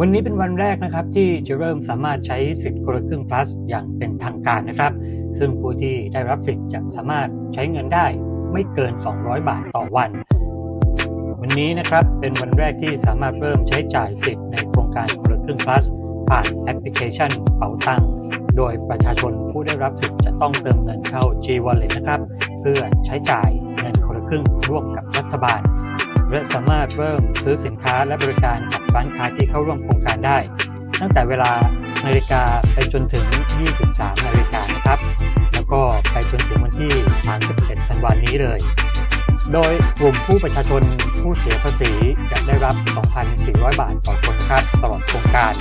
วันนี้เป็นวันแรกนะครับที่จะเริ่มสามารถใช้สิทธิ์คนละครึ่ง plus อย่างเป็นทางการนะครับ ซึ่งผู้ที่ได้รับสิทธิ์จะสามารถใช้เงินได้ไม่เกิน 200 บาทต่อวัน วันนี้นะครับเป็นวันแรกที่สามารถเริ่มใช้จ่ายสิทธิ์ในโครงการคนละครึ่ง plus ผ่านแอปพลิเคชันเป๋าตังโดยประชาชนผู้ได้รับสิทธิ์จะต้องเติมเงินเข้า G Wallet นะครับ เพื่อใช้จ่ายเงินคนละครึ่งร่วมกับรัฐบาล และสามารถเริ่มซื้อสินค้าและบริการกับร้านค้าที่เข้าร่วมโครงการได้ ตั้งแต่เวลานาฬิกาไปจนถึง 23 นาฬิกานะครับ แล้วก็ไปจนถึงวันที่ 31 ธันวาคมนี้เลย โดยกลุ่มผู้ประชาชนผู้เสียภาษีจะได้รับ 2,400 บาทต่อคนครับตลอดโครงการ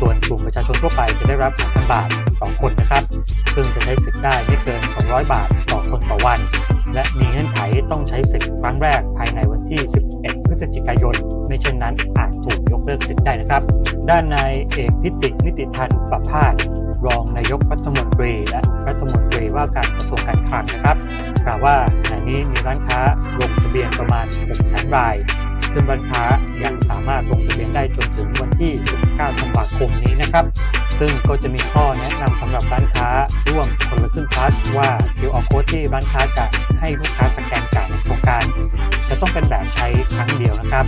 ส่วนกลุ่มประชาชนทั่วไปจะได้รับ3,000บาทต่อคนนะครับ ซึ่งจะใช้สิทธิ์ได้ไม่เกิน 200 บาทต่อคนต่อวัน และมีเงื่อนไขต้องใช้สิทธิ์ครั้งแรกภายในวันที่ 11 พฤศจิกายน ไม่เช่นนั้นอาจถูกยกเลิกสิทธิ์ได้นะครับ ด้านนายเอกพิตินิติทันประพาสรองนายกรัฐมนตรีและรัฐมนตรีว่าการกระทรวงการคลังนะครับกล่าวว่าขณะนี้มีร้านค้าลงทะเบียนประมาณ6แสนราย ซึ่งร้านค้ายังสามารถลงทะเบียนได้จนถึงวันที่ 19 ธันวาคมนี้นะครับ ซึ่งก็จะมีข้อแนะนำสำหรับร้านค้าร่วมคนละครึ่งพลัสว่า QR code ที่ร้านค้าจะให้ลูกค้าสแกนจ่ายในโครงการ จะต้องเป็นแบบใช้ครั้งเดียวนะครับ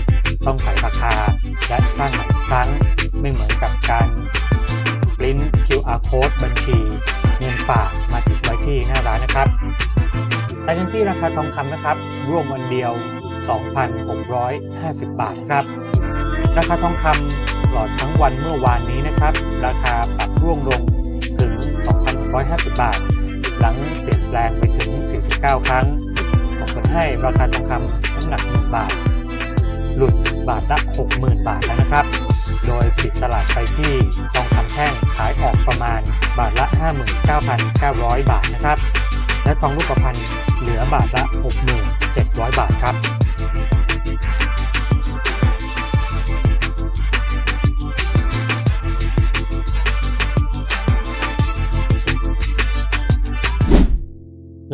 ต้องใส่ราคาและสร้างใหม่ครั้งไม่เหมือนกับการปริ้น QR code บัญชีเงินฝากมาติดไว้ที่หน้าร้านนะครับไปกันที่ราคาทองคำนะครับ ร่วมวันเดียว 2,650 บาทครับ ราคาทองคำ ลอดทั้งวันเมื่อวานนี้นะครับ ราคาปรับร่วงลงถึง 2,650 บาท หลังเปลี่ยนแปลงไปถึง 49 ครั้งส่งผลให้ราคาทองคำน้ำหนัก 1 บาท หลุดบาทละ 60,000 บาทแล้วนะครับ โดยปิดตลาดไปที่ทองคำแท่งขายออกประมาณบาทละ 59,900 บาทนะครับ และทองรูปพรรณเหลือบาทละ 6,700 บาทครับ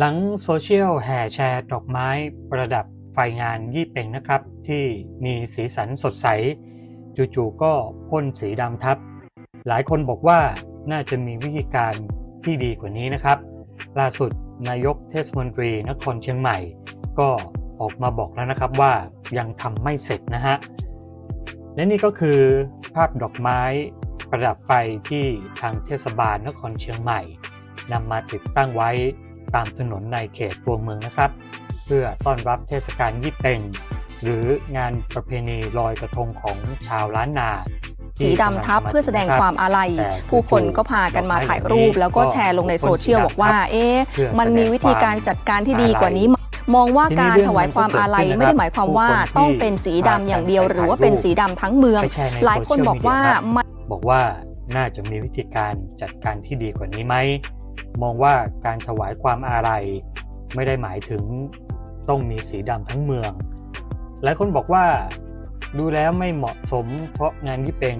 หลังโซเชียลแห่แชร์ดอกไม้ประดับไฟงานยี่เป่งนะครับ ที่มีสีสันสดใส จู่ๆก็พ่นสีดำทับ หลายคนบอกว่าน่าจะมีวิธีการที่ดีกว่านี้นะครับ ล่าสุดนายกเทศมนตรีนครเชียงใหม่ ก็ออกมาบอกแล้วนะครับว่ายังทำไม่เสร็จนะฮะ และนี่ก็คือภาพดอกไม้ประดับไฟที่ทางเทศบาลนครเชียงใหม่นำมาติดตั้งไว้ ตามถนนในเขตตัวเมืองนะครับ เพื่อต้อนรับเทศกาลยี่เป่งหรืองานประเพณีลอยกระทงของชาวล้านนาสีดำทับเพื่อแสดงความอาลัย ผู้คนก็พากันมาถ่ายรูป แล้วก็แชร์ลงในโซเชียลบอกว่า เอ๊ะมันมีวิธีการจัดการที่ดีกว่านี้ มองว่าการถวายความอาลัยไม่ได้หมายความว่าต้องเป็นสีดำอย่างเดียว หรือว่าเป็นสีดำทั้งเมืองไปแชร์ในหลายคนบอกว่าโซเชียลมีเดียครับมันบอกว่าน่าจะมีวิธีการจัดการที่ดีกว่านี้ไหม มองว่าการถวายความอาลัยไม่ได้หมายถึงต้องมีสีดำทั้งเมือง หลายคนบอกว่าดูแล้วไม่เหมาะสมเพราะงานยี่เป็ง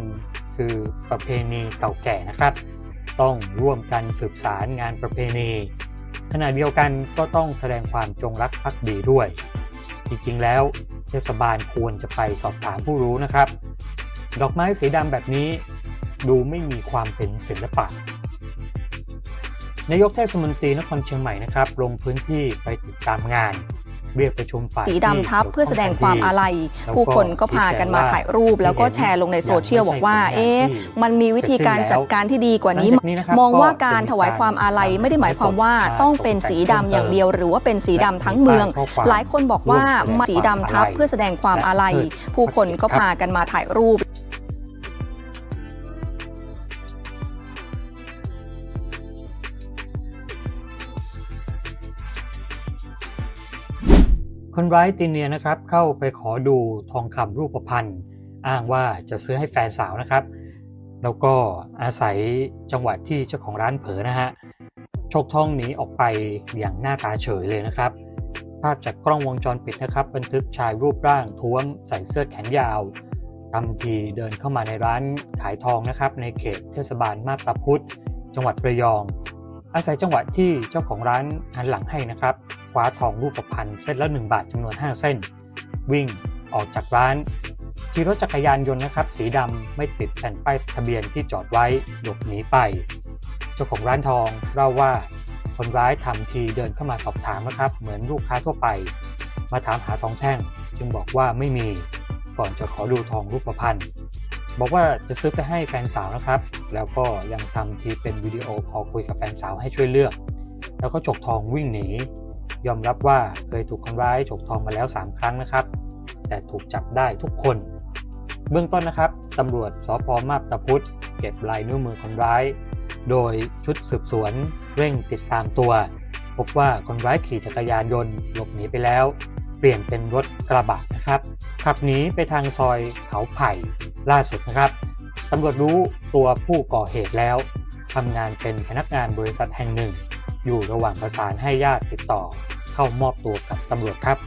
คือประเพณีเก่าแก่นะครับ ต้องร่วมกันสืบสารงานประเพณี ขณะเดียวกันก็ต้องแสดงความจงรักภักดีด้วย จริงๆแล้วเทศบาลควรจะไปสอบถามผู้รู้นะครับ ดอกไม้สีดำแบบนี้ดูไม่มีความเป็นศิลปะ นายกเทศมนตรีนครเชียงใหม่นะครับลงพื้นที่ไปติดตามงาน เรียกประชุมฝ่ายสีดำทับที่เพื่อแสดงความอาลัยแล้วก็ผู้คนก็พากันมาถ่ายรูป แล้วก็แชร์ลงในโซเชียลบอกว่า เอ๊ะมันมีวิธีการจัดการที่ดีกว่านี้หลังจากนี้นะครับมองว่าก็การจะมีถวายความอาลัยไม่ได้หมายความว่าต้องเป็นสีดำอย่างเดียว หรือว่าเป็นสีดำทั้งเมืองข้อความหลายคนบอกว่าร่วมแสดงสีดำทับความอาลัยเพื่อแสดงความอาลัยและผู้คนก็ครับพากันมาถ่ายรูป คนร้ายตีเนียนะครับเข้าไปขอดูทองคำรูปพรรณอ้างว่าจะซื้อให้แฟนสาวนะครับ แล้วก็อาศัยจังหวะที่เจ้าของร้านเผลอนะฮะฉกทองหนีออกไปอย่างหน้าตาเฉยเลยนะครับ ภาพจากกล้องวงจรปิดนะครับ บันทึกชายรูปร่างท้วมใส่เสื้อแขนยาวทำทีเดินเข้ามาในร้านขายทองนะครับ ในเขตเทศบาลมาบตาพุธจังหวัดระยอง อาศัยจังหวะที่เจ้าของร้านหันหลังให้นะครับคว้าทองรูปพรรณเส้นละ1บาทจำนวน 5 เส้น วิ่งออกจากร้านขี่รถจักรยานยนต์นะครับ สีดำไม่ติดแผ่นป้ายทะเบียนที่จอดไว้หลบหนีไป เจ้าของร้านทองเล่าว่าคนร้ายทำทีเดินเข้ามาสอบถามนะครับ เหมือนลูกค้าทั่วไป มาถามหาทองแท่ง จึงบอกว่าไม่มี ก่อนจะขอดูทองรูปพรรณ บอกว่าจะซื้อไปให้แฟนสาวนะครับ แล้วก็ยังทำทีเป็นวิดีโอคอลคุยกับแฟนสาวให้ช่วยเลือก แล้วก็ฉกทองวิ่งหนี ยอมรับว่าเคยถูกคนร้ายฉกทองมาแล้ว 3 ครั้งนะครับ แต่ถูกจับได้ทุกคน เบื้องต้นนะครับตำรวจสพมาบตาพุธเก็บลายนิ้วมือคนร้าย โดยชุดสืบสวนเร่งติดตามตัว พบว่าคนร้ายขี่จักรยานยนต์หลบหนีไปแล้ว เปลี่ยนเป็นรถกระบะ นะครับขับหนีไปทางซอยเขาไผ่ล่าสุดนะครับตำรวจรู้ตัวผู้ก่อเหตุแล้วทำงานเป็นพนักงานบริษัทแห่งหนึ่ง อยู่ระหว่างประสานให้ญาติติดต่อ เข้ามอบตัวกับตำรวจครับ